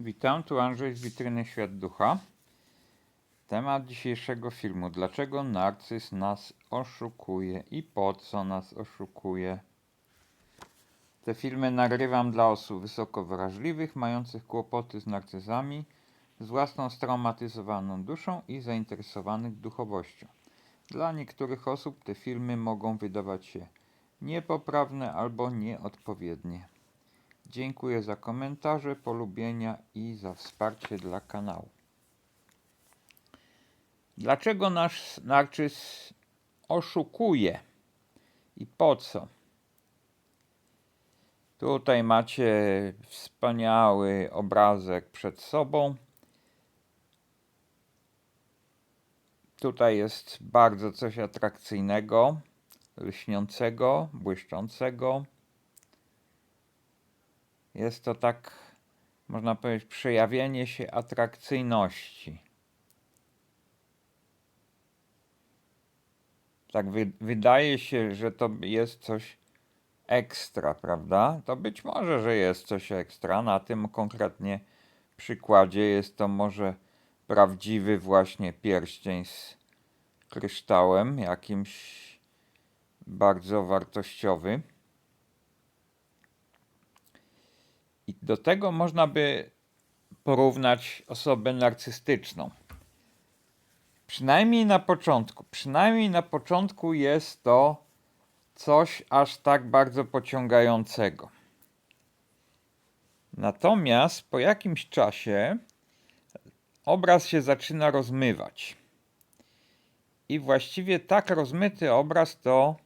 Witam, tu Andrzej z Witryny Świat Ducha. Temat dzisiejszego filmu. Dlaczego narcyz nas oszukuje i po co nas oszukuje? Te filmy nagrywam dla osób wysoko wrażliwych, mających kłopoty z narcyzami, z własną straumatyzowaną duszą i zainteresowanych duchowością. Dla niektórych osób te filmy mogą wydawać się niepoprawne albo nieodpowiednie. Dziękuję za komentarze, polubienia i za wsparcie dla kanału. Dlaczego nasz narcyz oszukuje i po co? Tutaj macie wspaniały obrazek przed sobą. Tutaj jest bardzo coś atrakcyjnego, lśniącego, błyszczącego. Jest to tak, można powiedzieć, przejawienie się atrakcyjności. Tak wy, wydaje się, że to jest coś ekstra, prawda? To być może, że jest coś ekstra. Na tym konkretnie przykładzie jest to może prawdziwy właśnie pierścień z kryształem, jakimś bardzo wartościowy. I do tego można by porównać osobę narcystyczną. Przynajmniej na początku. Przynajmniej na początku jest to coś aż tak bardzo pociągającego. Natomiast po jakimś czasie obraz się zaczyna rozmywać. I właściwie tak rozmyty obraz to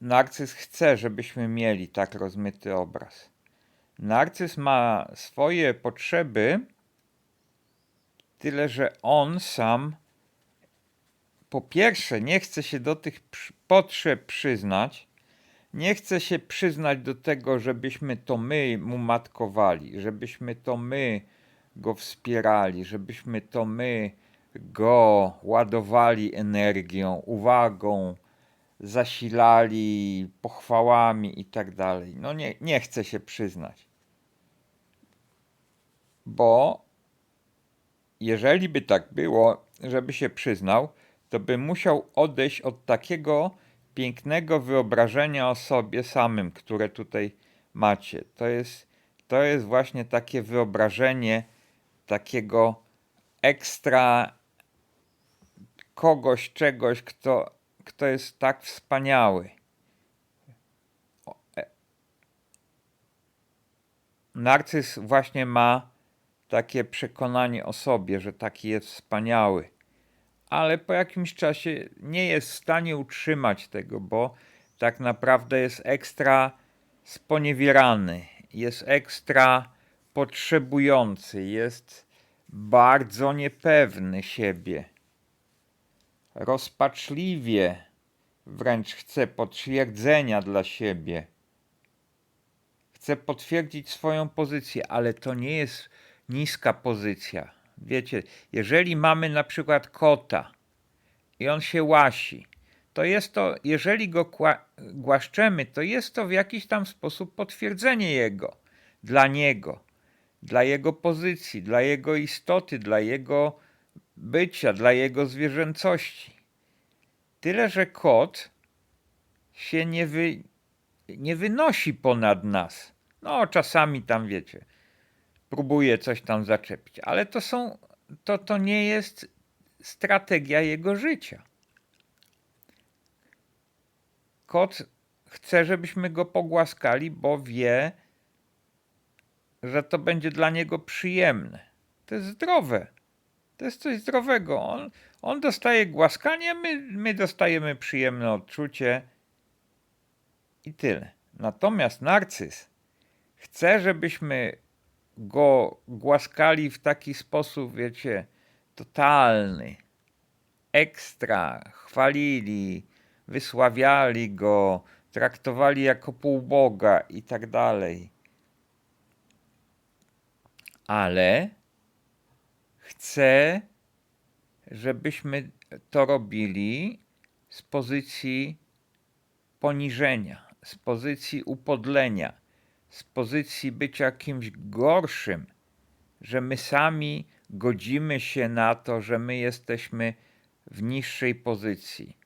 narcyz chce, żebyśmy mieli tak rozmyty obraz. Narcyz ma swoje potrzeby, tyle że on sam po pierwsze nie chce się do tych potrzeb przyznać, nie chce się przyznać do tego, żebyśmy to my mu matkowali, żebyśmy to my go wspierali, żebyśmy to my go ładowali energią, uwagą, zasilali pochwałami i tak dalej. No nie, nie chce się przyznać. Bo jeżeli by tak było, żeby się przyznał, to by musiał odejść od takiego pięknego wyobrażenia o sobie samym, które tutaj macie. To jest, to jest właśnie takie wyobrażenie takiego ekstra kogoś, czegoś, kto, kto jest tak wspaniały. E. Narcyz właśnie ma takie przekonanie o sobie, że taki jest wspaniały, ale po jakimś czasie nie jest w stanie utrzymać tego, bo tak naprawdę jest ekstra sponiewierany, jest ekstra potrzebujący, jest bardzo niepewny siebie. Rozpaczliwie wręcz chce potwierdzenia dla siebie. Chce potwierdzić swoją pozycję, ale to nie jest niska pozycja. Wiecie, jeżeli mamy na przykład kota i on się łasi, to jest to, jeżeli go głaszczemy, to jest to w jakiś tam sposób potwierdzenie jego, dla niego, dla jego pozycji, dla jego istoty, dla jego bycia, dla jego zwierzęcości. Tyle, że kot się nie, wy, nie wynosi ponad nas. No, czasami tam wiecie, próbuje coś tam zaczepić, ale to są, to, to nie jest strategia jego życia. Kot chce, żebyśmy go pogłaskali, bo wie, że to będzie dla niego przyjemne. To jest zdrowe. To jest coś zdrowego. On, on dostaje głaskanie, my, my dostajemy przyjemne odczucie i tyle. Natomiast narcyz chce, żebyśmy go głaskali w taki sposób, wiecie, totalny, ekstra, chwalili, wysławiali go, traktowali jako półboga i tak dalej. Ale chce, żebyśmy to robili z pozycji poniżenia, z pozycji upodlenia, z pozycji bycia kimś gorszym, że my sami godzimy się na to, że my jesteśmy w niższej pozycji,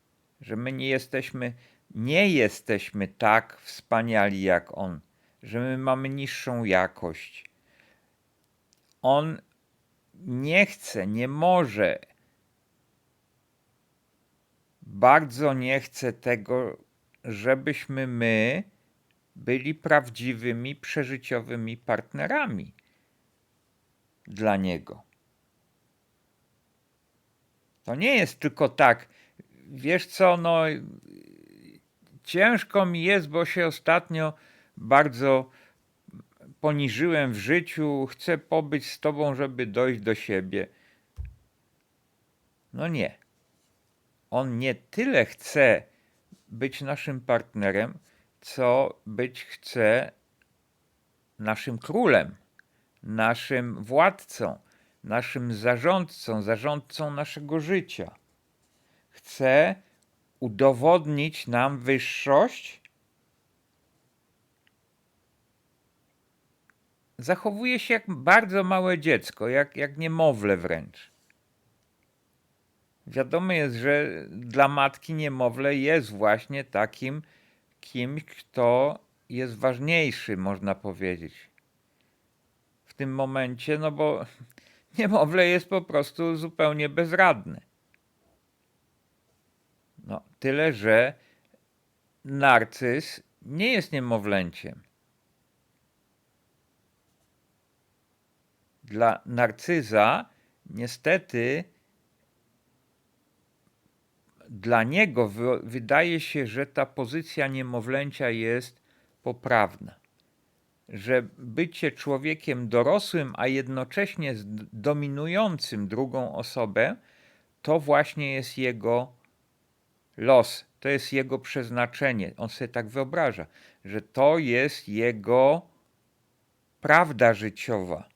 że my nie jesteśmy, nie jesteśmy tak wspaniali jak on, że my mamy niższą jakość. On nie chce, nie może, bardzo nie chce tego, żebyśmy my byli prawdziwymi, przeżyciowymi partnerami dla niego. To nie jest tylko tak, wiesz co, no ciężko mi jest, bo się ostatnio bardzo poniżyłem w życiu, chcę pobyć z tobą, żeby dojść do siebie. No nie. On nie tyle chce być naszym partnerem, co być chce naszym królem, naszym władcą, naszym zarządcą, zarządcą naszego życia. Chce udowodnić nam wyższość. Zachowuje się jak bardzo małe dziecko, jak, jak niemowlę wręcz. Wiadomo jest, że dla matki niemowlę jest właśnie takim kimś, kto jest ważniejszy, można powiedzieć. W tym momencie, no bo niemowlę jest po prostu zupełnie bezradne. No, tyle, że narcyz nie jest niemowlęciem. Dla narcyza niestety dla niego wy, wydaje się, że ta pozycja niemowlęcia jest poprawna. Że bycie człowiekiem dorosłym, a jednocześnie dominującym drugą osobę, to właśnie jest jego los, to jest jego przeznaczenie. On sobie tak wyobraża, że to jest jego prawda życiowa.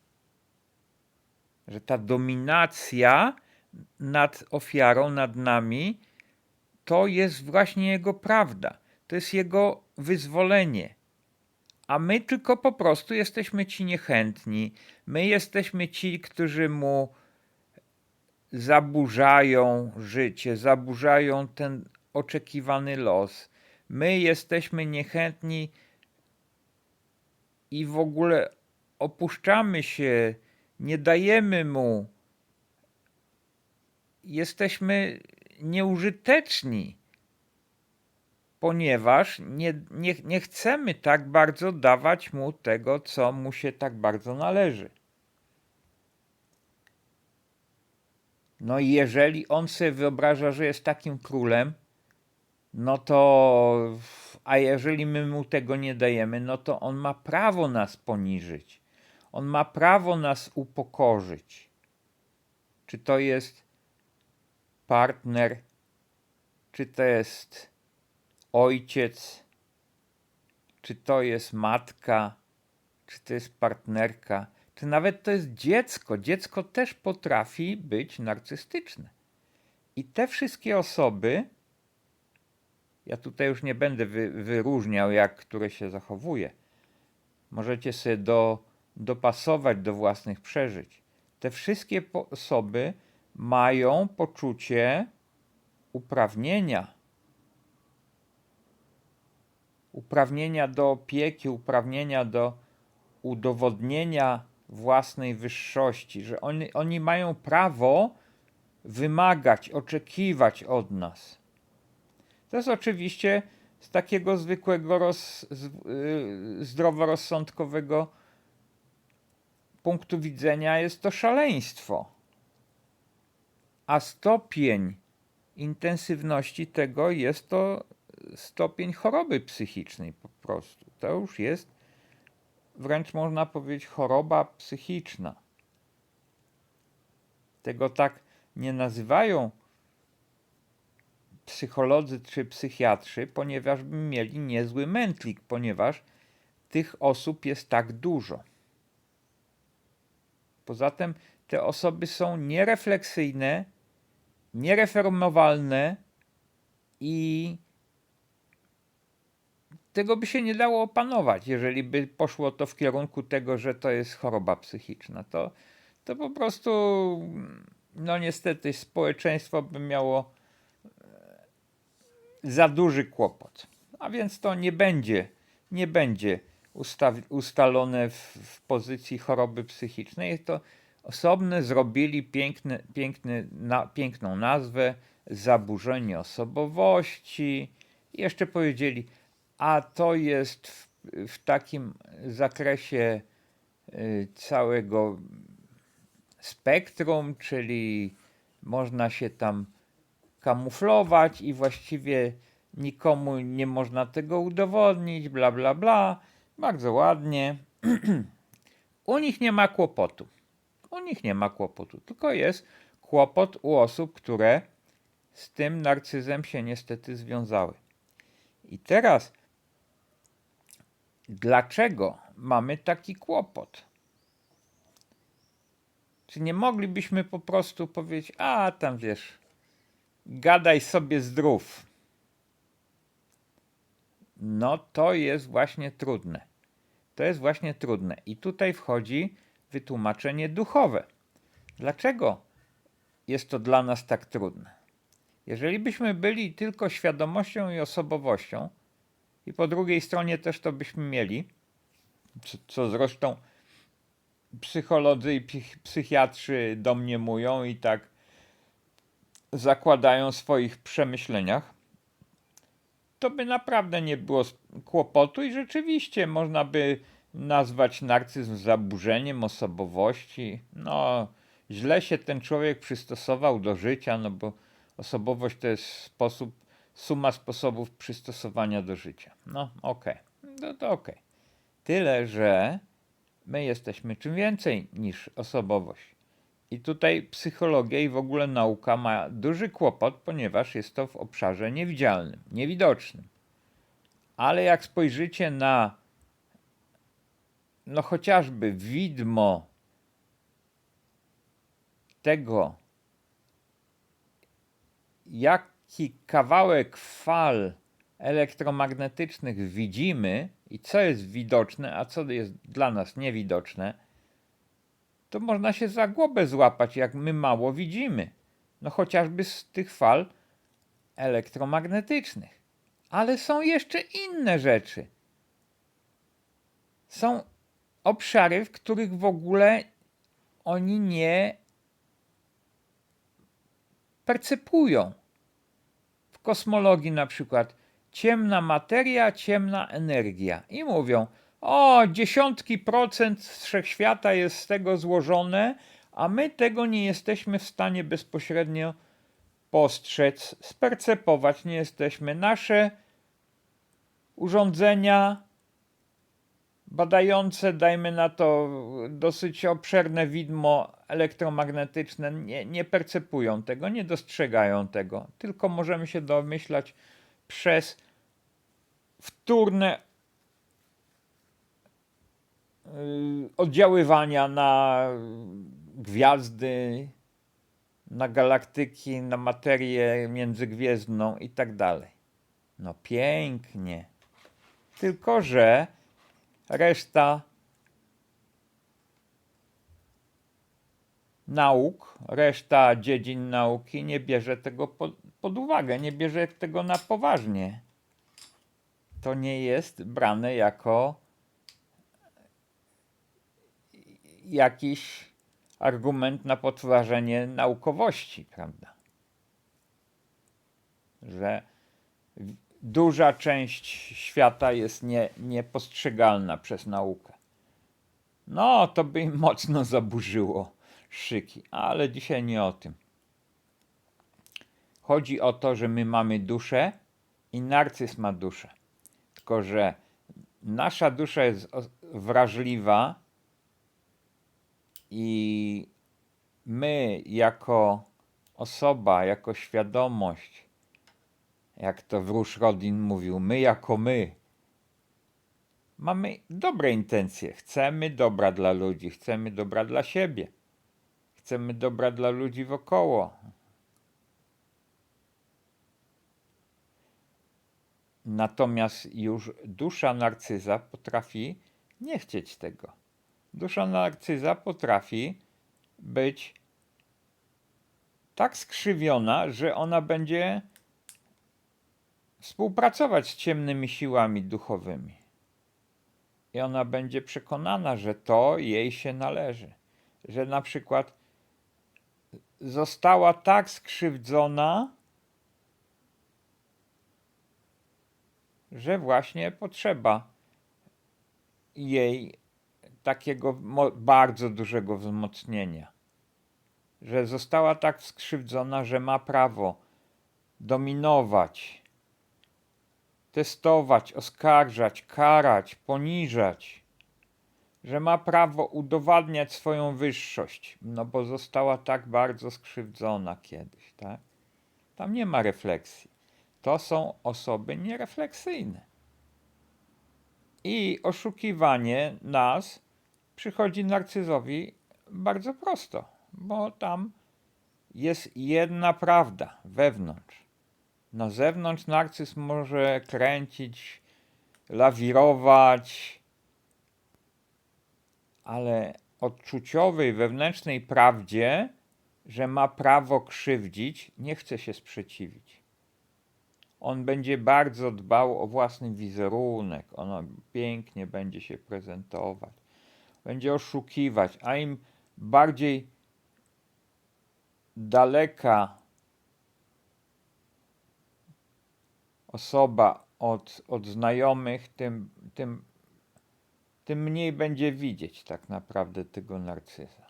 Że ta dominacja nad ofiarą, nad nami, to jest właśnie jego prawda. To jest jego wyzwolenie. A my tylko po prostu jesteśmy ci niechętni. My jesteśmy ci, którzy mu zaburzają życie, zaburzają ten oczekiwany los. My jesteśmy niechętni i w ogóle opuszczamy się, nie dajemy mu. Jesteśmy nieużyteczni, ponieważ nie, nie, nie chcemy tak bardzo dawać mu tego, co mu się tak bardzo należy. No i jeżeli on sobie wyobraża, że jest takim królem, no to, a jeżeli my mu tego nie dajemy, no to on ma prawo nas poniżyć. On ma prawo nas upokorzyć. Czy to jest partner, czy to jest ojciec, czy to jest matka, czy to jest partnerka, czy nawet to jest dziecko. Dziecko też potrafi być narcystyczne. I te wszystkie osoby, ja tutaj już nie będę wy, wyróżniał, jak które się zachowuje. Możecie sobie do, dopasować do własnych przeżyć. Te wszystkie osoby mają poczucie uprawnienia. Uprawnienia do opieki, uprawnienia do udowodnienia własnej wyższości, że oni, oni mają prawo wymagać, oczekiwać od nas. To jest oczywiście z takiego zwykłego roz, z, yy, zdroworozsądkowego punktu widzenia jest to szaleństwo a stopień intensywności tego jest to stopień choroby psychicznej po prostu. To już jest wręcz można powiedzieć choroba psychiczna. Tego tak nie nazywają psycholodzy czy psychiatrzy, ponieważ by mieli niezły mętlik, ponieważ tych osób jest tak dużo. Poza tym te osoby są nierefleksyjne, niereformowalne i tego by się nie dało opanować, jeżeli by poszło to w kierunku tego, że to jest choroba psychiczna. To, to po prostu, no niestety, społeczeństwo by miało e, za duży kłopot. A więc to nie będzie, nie będzie ustalone w, w pozycji choroby psychicznej. To osobne zrobili piękny, piękny, na, piękną nazwę zaburzenie osobowości. Jeszcze powiedzieli, a to jest w, w takim zakresie y, całego spektrum, czyli można się tam kamuflować i właściwie nikomu nie można tego udowodnić, bla bla bla. Bardzo ładnie. U nich nie ma kłopotu. U nich nie ma kłopotu, tylko jest kłopot u osób, które z tym narcyzem się niestety związały. I teraz, dlaczego mamy taki kłopot? Czy nie moglibyśmy po prostu powiedzieć, a tam wiesz, gadaj sobie zdrów. No to jest właśnie trudne. To jest właśnie trudne. I tutaj wchodzi wytłumaczenie duchowe. Dlaczego jest to dla nas tak trudne? Jeżeli byśmy byli tylko świadomością i osobowością, i po drugiej stronie też to byśmy mieli, co, co zresztą psycholodzy i psychiatrzy domniemują i tak zakładają w swoich przemyśleniach, to by naprawdę nie było kłopotu i rzeczywiście można by nazwać narcyzm zaburzeniem osobowości. No, źle się ten człowiek przystosował do życia, no bo osobowość to jest sposób, suma sposobów przystosowania do życia. No, okej, okay. no to okej. Okay. Tyle, że my jesteśmy czym więcej niż osobowość. I tutaj psychologia i w ogóle nauka ma duży kłopot, ponieważ jest to w obszarze niewidzialnym, niewidocznym. Ale jak spojrzycie na no chociażby widmo tego, jaki kawałek fal elektromagnetycznych widzimy i co jest widoczne, a co jest dla nas niewidoczne, to można się za głowę złapać, jak my mało widzimy. No chociażby z tych fal elektromagnetycznych. Ale są jeszcze inne rzeczy. Są obszary, w których w ogóle oni nie percepują. W kosmologii na przykład ciemna materia, ciemna energia. I mówią, o, dziesiątki procent wszechświata jest z tego złożone, a my tego nie jesteśmy w stanie bezpośrednio postrzec, spercepować nie jesteśmy. Nasze urządzenia badające, dajmy na to dosyć obszerne widmo elektromagnetyczne, nie, nie percepują tego, nie dostrzegają tego, tylko możemy się domyślać przez wtórne y, oddziaływania na gwiazdy, na galaktyki, na materię międzygwiezdną i tak dalej. No pięknie. Tylko, że reszta nauk, reszta dziedzin nauki nie bierze tego pod, pod uwagę, nie bierze tego na poważnie. To nie jest brane jako jakiś argument na potwarzenie naukowości, prawda? Że duża część świata jest nie, niepostrzegalna przez naukę. No, to by im mocno zaburzyło szyki, ale dzisiaj nie o tym. Chodzi o to, że my mamy duszę i narcyz ma duszę. Tylko, że nasza dusza jest wrażliwa i my jako osoba, jako świadomość jak to wróż Rodin mówił, my jako my mamy dobre intencje. Chcemy dobra dla ludzi, chcemy dobra dla siebie, chcemy dobra dla ludzi wokoło. Natomiast już dusza narcyza potrafi nie chcieć tego. Dusza narcyza potrafi być tak skrzywiona, że ona będzie współpracować z ciemnymi siłami duchowymi. I ona będzie przekonana, że to jej się należy. Że na przykład została tak skrzywdzona, że właśnie potrzeba jej takiego bardzo dużego wzmocnienia. Że została tak skrzywdzona, że ma prawo dominować, testować, oskarżać, karać, poniżać, że ma prawo udowadniać swoją wyższość, no bo została tak bardzo skrzywdzona kiedyś, tak? Tam nie ma refleksji. To są osoby nierefleksyjne. I oszukiwanie nas przychodzi narcyzowi bardzo prosto, bo tam jest jedna prawda wewnątrz. Na zewnątrz narcyz może kręcić, lawirować, ale odczuciowej, wewnętrznej prawdzie, że ma prawo krzywdzić, nie chce się sprzeciwić. On będzie bardzo dbał o własny wizerunek, on pięknie będzie się prezentować, będzie oszukiwać, a im bardziej daleka osoba od, od znajomych, tym, tym, tym mniej będzie widzieć tak naprawdę tego narcyza.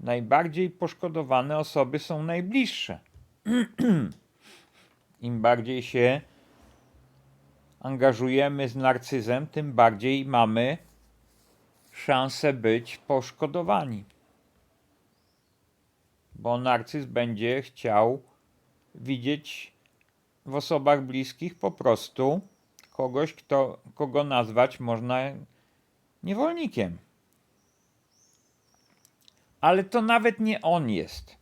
Najbardziej poszkodowane osoby są najbliższe. Im bardziej się angażujemy z narcyzem, tym bardziej mamy szansę być poszkodowani. Bo narcyz będzie chciał widzieć w osobach bliskich po prostu kogoś, kto, kogo nazwać można niewolnikiem. Ale to nawet nie on jest.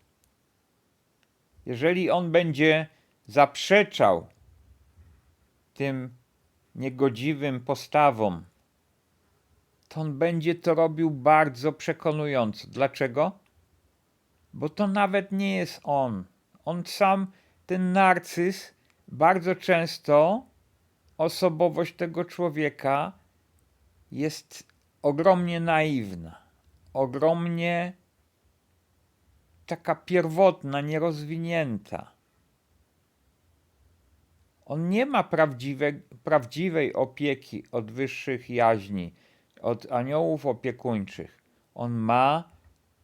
Jeżeli on będzie zaprzeczał tym niegodziwym postawom, to on będzie to robił bardzo przekonująco. Dlaczego? Bo to nawet nie jest on. On sam, ten narcyz, bardzo często osobowość tego człowieka jest ogromnie naiwna, ogromnie taka pierwotna, nierozwinięta. On nie ma prawdziwe, prawdziwej opieki od wyższych jaźni, od aniołów opiekuńczych. On ma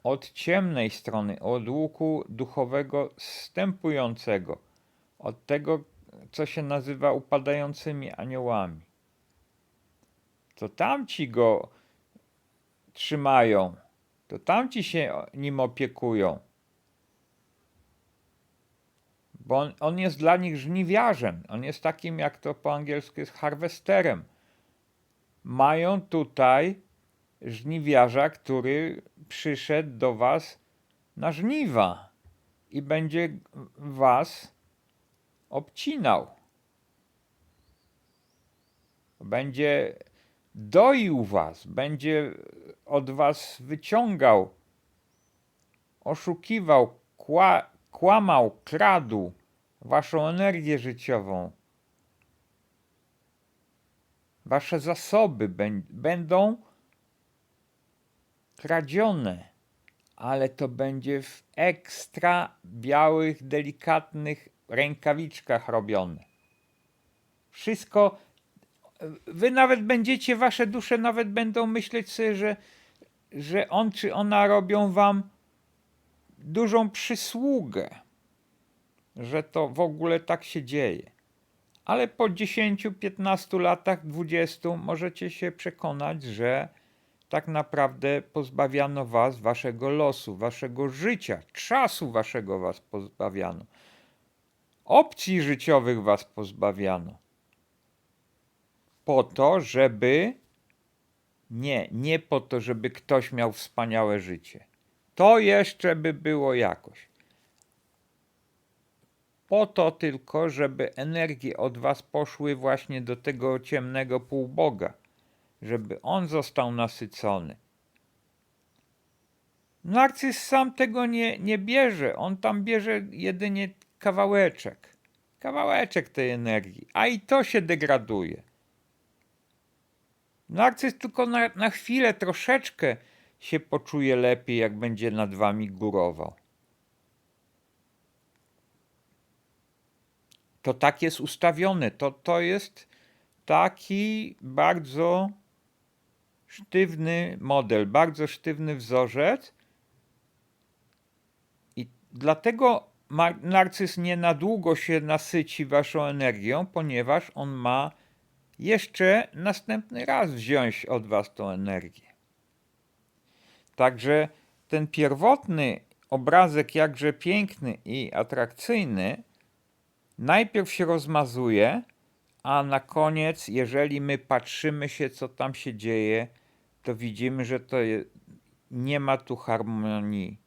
od ciemnej strony, od łuku duchowego wstępującego, od tego, co się nazywa upadającymi aniołami. To tamci go trzymają, to tamci się nim opiekują. Bo on, on jest dla nich żniwiarzem. On jest takim, jak to po angielsku jest harwesterem. Mają tutaj żniwiarza, który przyszedł do was na żniwa i będzie was obcinał. Będzie doił was, będzie od was wyciągał, oszukiwał, kła, kłamał, kradł waszą energię życiową. Wasze zasoby bę- będą kradzione, ale to będzie w ekstra białych, delikatnych rękawiczkach robione. Wszystko, wy nawet będziecie, wasze dusze nawet będą myśleć sobie, że, że on czy ona robią wam dużą przysługę, że to w ogóle tak się dzieje. Ale po 10, 15 latach, 20 możecie się przekonać, że tak naprawdę pozbawiano was waszego losu, waszego życia, czasu waszego was pozbawiano. Opcji życiowych was pozbawiano. Po to, żeby nie, nie po to, żeby ktoś miał wspaniałe życie. To jeszcze by było jakoś. po to tylko, żeby energie od was poszły właśnie do tego ciemnego półboga, żeby on został nasycony. Narcyz sam tego nie, nie bierze, on tam bierze jedynie kawałeczek, kawałeczek tej energii, a i to się degraduje. Narcyz tylko na, na chwilę troszeczkę się poczuje lepiej, jak będzie nad wami górował. To tak jest ustawione. To, to jest taki bardzo sztywny model, bardzo sztywny wzorzec. I dlatego narcyz nie na długo się nasyci waszą energią, ponieważ on ma jeszcze następny raz wziąć od was tą energię. Także ten pierwotny obrazek, jakże piękny i atrakcyjny, najpierw się rozmazuje, a na koniec, jeżeli my patrzymy się, co tam się dzieje, to widzimy, że to nie ma tu harmonii.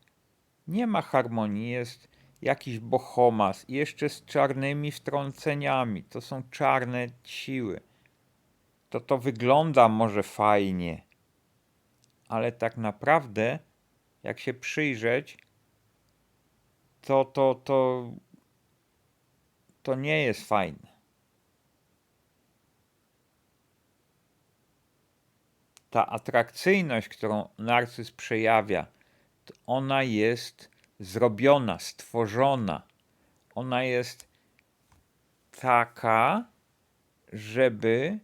Nie ma harmonii, jest jakiś bohomas jeszcze z czarnymi wtrąceniami. To są czarne siły. To to wygląda może fajnie, ale tak naprawdę, jak się przyjrzeć, to to to to nie jest fajne. Ta atrakcyjność, którą narcyz przejawia, ona jest zrobiona, stworzona. Ona jest taka, żeby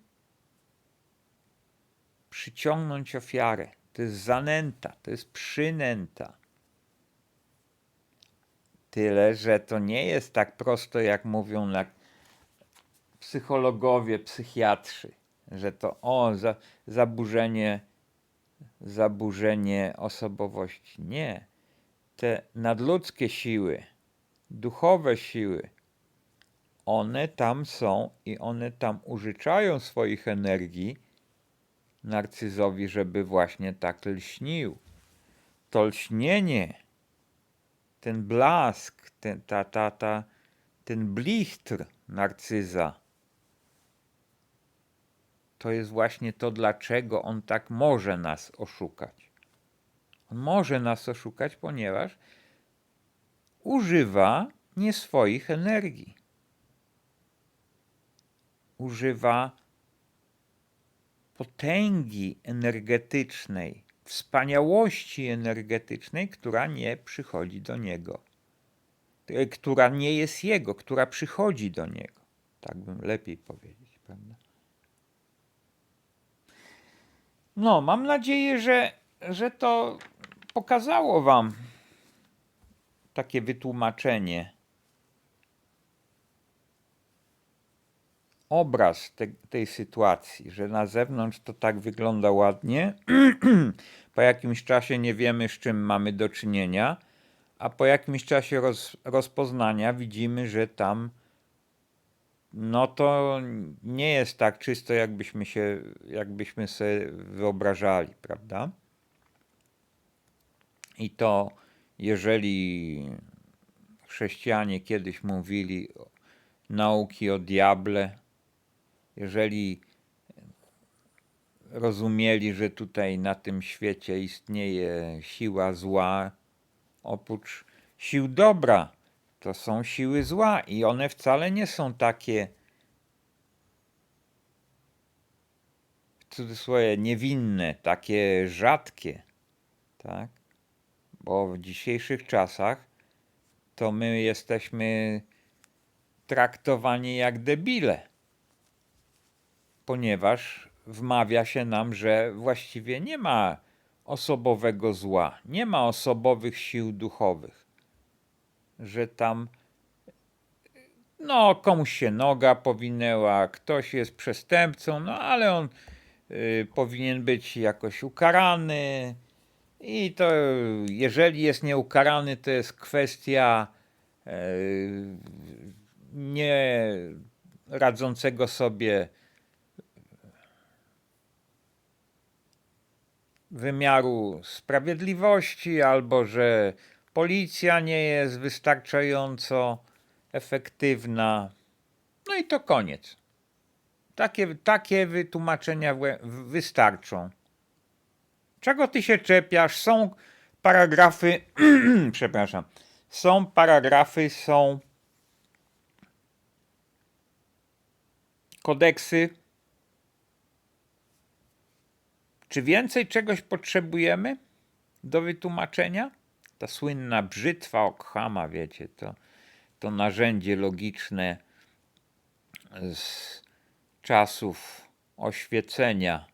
przyciągnąć ofiarę. To jest zanęta, to jest przynęta. Tyle, że to nie jest tak prosto, jak mówią na psychologowie, psychiatrzy, że to o, za, zaburzenie, zaburzenie osobowości. Nie. Te nadludzkie siły, duchowe siły, one tam są i one tam użyczają swoich energii narcyzowi, żeby właśnie tak lśnił. To lśnienie ten blask, ten, ta, ta, ta, ten blichtr narcyza, to jest właśnie to, dlaczego on tak może nas oszukać. On może nas oszukać, ponieważ używa nie swoich energii. Używa potęgi energetycznej, wspaniałości energetycznej, która nie przychodzi do niego, e, która nie jest jego, która przychodzi do niego. Tak bym lepiej powiedzieć, prawda? No, mam nadzieję, że, że to pokazało Wam takie wytłumaczenie. Obraz te, tej sytuacji, że na zewnątrz to tak wygląda ładnie, po jakimś czasie nie wiemy, z czym mamy do czynienia, a po jakimś czasie roz, rozpoznania widzimy, że tam no to nie jest tak czysto, jakbyśmy się, jakbyśmy sobie wyobrażali, prawda? I to, jeżeli chrześcijanie kiedyś mówili nauki o diable, jeżeli rozumieli, że tutaj na tym świecie istnieje siła zła, oprócz sił dobra, to są siły zła i one wcale nie są takie w cudzysłowie niewinne, takie rzadkie, tak? Bo w dzisiejszych czasach to my jesteśmy traktowani jak debile, ponieważ wmawia się nam, że właściwie nie ma osobowego zła, nie ma osobowych sił duchowych, że tam no komuś się noga powinęła, ktoś jest przestępcą, no ale on y, powinien być jakoś ukarany. I to jeżeli jest nieukarany, to jest kwestia y, nie radzącego sobie wymiaru sprawiedliwości, albo że policja nie jest wystarczająco efektywna. No i to koniec. Takie, takie wytłumaczenia wystarczą. Czego ty się czepiasz? Są paragrafy, przepraszam, są paragrafy, są kodeksy. Czy więcej czegoś potrzebujemy do wytłumaczenia? Ta słynna brzytwa Okhama, wiecie, to, to narzędzie logiczne z czasów oświecenia,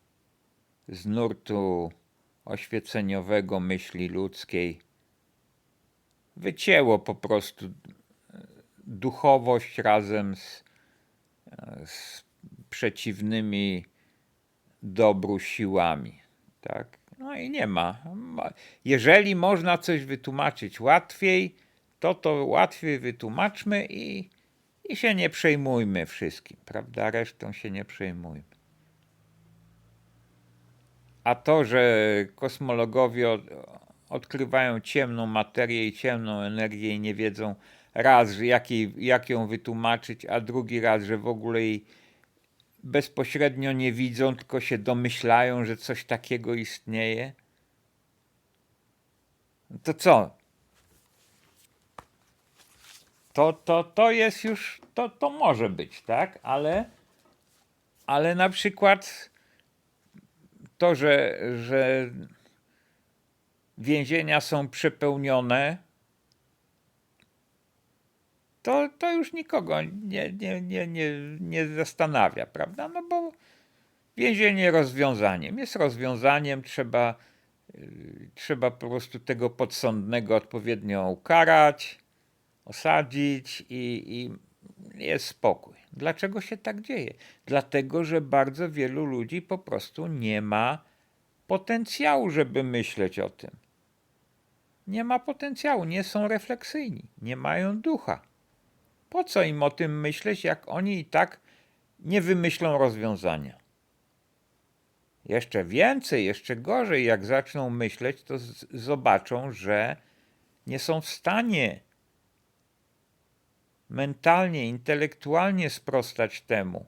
z nurtu oświeceniowego myśli ludzkiej, wycięło po prostu duchowość razem z, z przeciwnymi dobru siłami. Tak? No i nie ma. Jeżeli można coś wytłumaczyć łatwiej, to to łatwiej wytłumaczmy i, i się nie przejmujmy wszystkim, prawda? Resztą się nie przejmujmy. A to, że kosmologowie od, odkrywają ciemną materię i ciemną energię i nie wiedzą raz, jak, jej, jak ją wytłumaczyć, a drugi raz, że w ogóle jej bezpośrednio nie widzą, tylko się domyślają, że coś takiego istnieje. To co? To, to, to jest już, to, to może być, tak? Ale, ale na przykład to, że, że więzienia są przepełnione, to, to już nikogo nie, nie, nie, nie, nie zastanawia, prawda? No bo więzienie rozwiązaniem. Jest rozwiązaniem, trzeba, yy, trzeba po prostu tego podsądnego odpowiednio ukarać, osadzić i, i jest spokój. Dlaczego się tak dzieje? Dlatego, że bardzo wielu ludzi po prostu nie ma potencjału, żeby myśleć o tym. Nie ma potencjału, nie są refleksyjni, nie mają ducha. Po co im o tym myśleć, jak oni i tak nie wymyślą rozwiązania? Jeszcze więcej, jeszcze gorzej, jak zaczną myśleć, to zobaczą, że nie są w stanie mentalnie, intelektualnie sprostać temu.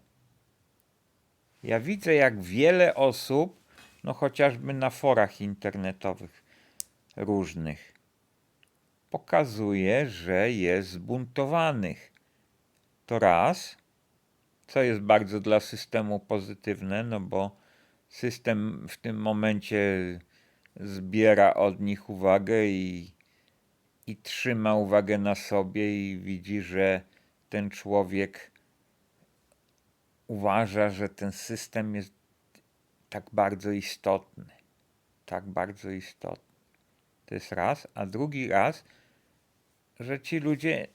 Ja widzę, jak wiele osób, no chociażby na forach internetowych różnych, pokazuje, że jest zbuntowanych. To raz, co jest bardzo dla systemu pozytywne, no bo system w tym momencie zbiera od nich uwagę i, i trzyma uwagę na sobie i widzi, że ten człowiek uważa, że ten system jest tak bardzo istotny. Tak bardzo istotny. To jest raz. A drugi raz, że ci ludzie,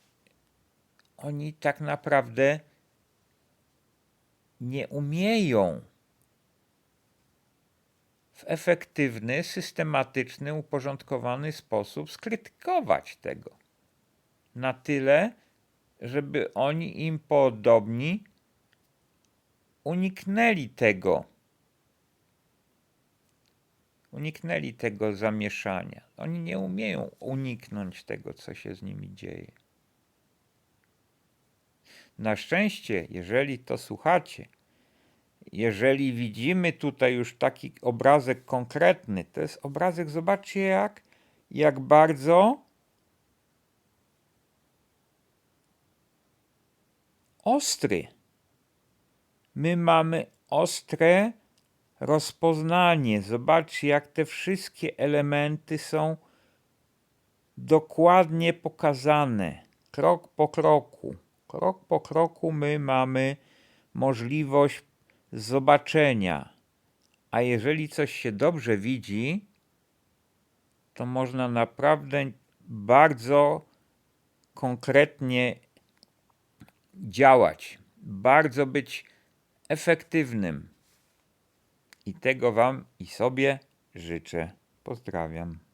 oni tak naprawdę nie umieją w efektywny, systematyczny, uporządkowany sposób skrytykować tego. Na tyle, żeby oni im podobni uniknęli tego. Uniknęli tego zamieszania. Oni nie umieją uniknąć tego, co się z nimi dzieje. Na szczęście, jeżeli to słuchacie, jeżeli widzimy tutaj już taki obrazek konkretny, to jest obrazek, zobaczcie jak, jak bardzo ostry. My mamy ostre rozpoznanie. Zobaczcie, jak te wszystkie elementy są dokładnie pokazane, krok po kroku. Krok po kroku my mamy możliwość zobaczenia. A jeżeli coś się dobrze widzi, to można naprawdę bardzo konkretnie działać, bardzo być efektywnym. I tego Wam i sobie życzę. Pozdrawiam.